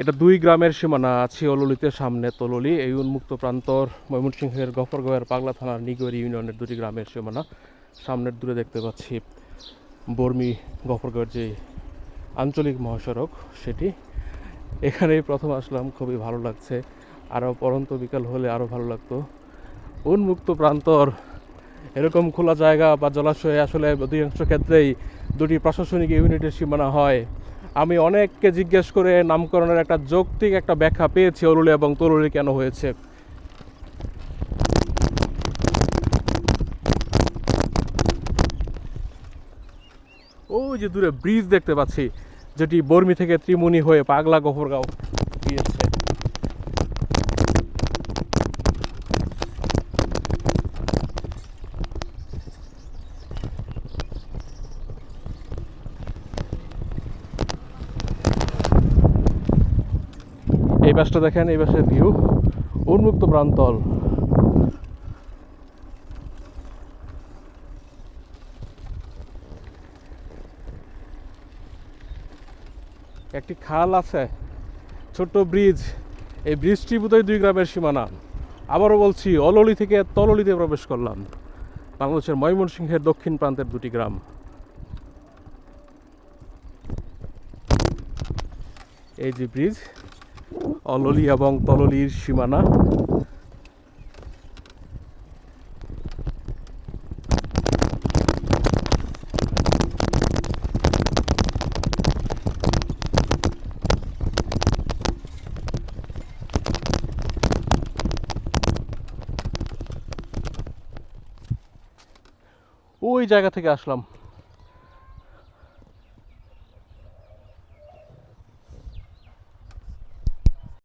এটা দুই গ্রামের সীমানা, আছে অললিতে সামনে তললি। এই উন্মুক্ত প্রান্তর ময়মনসিংহের গফরগাঁওয়ের পাগলা থানার নিগরি ইউনিয়নের দুটি গ্রামের সীমানা। সামনের দূরে দেখতে পাচ্ছি বর্মি গফরগাঁওয়ের যে আঞ্চলিক মহাসড়ক, সেটি। এখানেই প্রথম আসলাম, খুবই ভালো লাগছে। আরও পরন্ত বিকাল হলে আরও ভালো লাগতো। উন্মুক্ত প্রান্তর, এরকম খোলা জায়গা বা জলাশয়ে আসলে অধিকাংশ ক্ষেত্রেই দুটি প্রশাসনিক ইউনিটের সীমানা হয়। আমি অনেককে জিজ্ঞেস করে নামকরণের একটা যৌক্তিক একটা ব্যাখ্যা পেয়েছি অরুলি এবং তরুলি কেন হয়েছে। ওই যে দূরে ব্রিজ দেখতে পাচ্ছি, যেটি বর্মি থেকে ত্রিমুনি হয়ে পাগলা গফরগাঁও গিয়েছে। এই পাশটা দেখেন, এই পাশের ভিউ উন্মুক্ত প্রান্তল। একটি খাল আছে, ছোট্ট ব্রিজ। এই ব্রিজটি বোধহয় দুই গ্রামের সীমানা। আবারও বলছি, অললি থেকে তললিতে প্রবেশ করলাম। বাংলাদেশের ময়মনসিংহের দক্ষিণ প্রান্তের দুটি গ্রাম। এই যে ব্রিজ অললি এবং তললির সীমানা। ওই জায়গা থেকে আসলাম।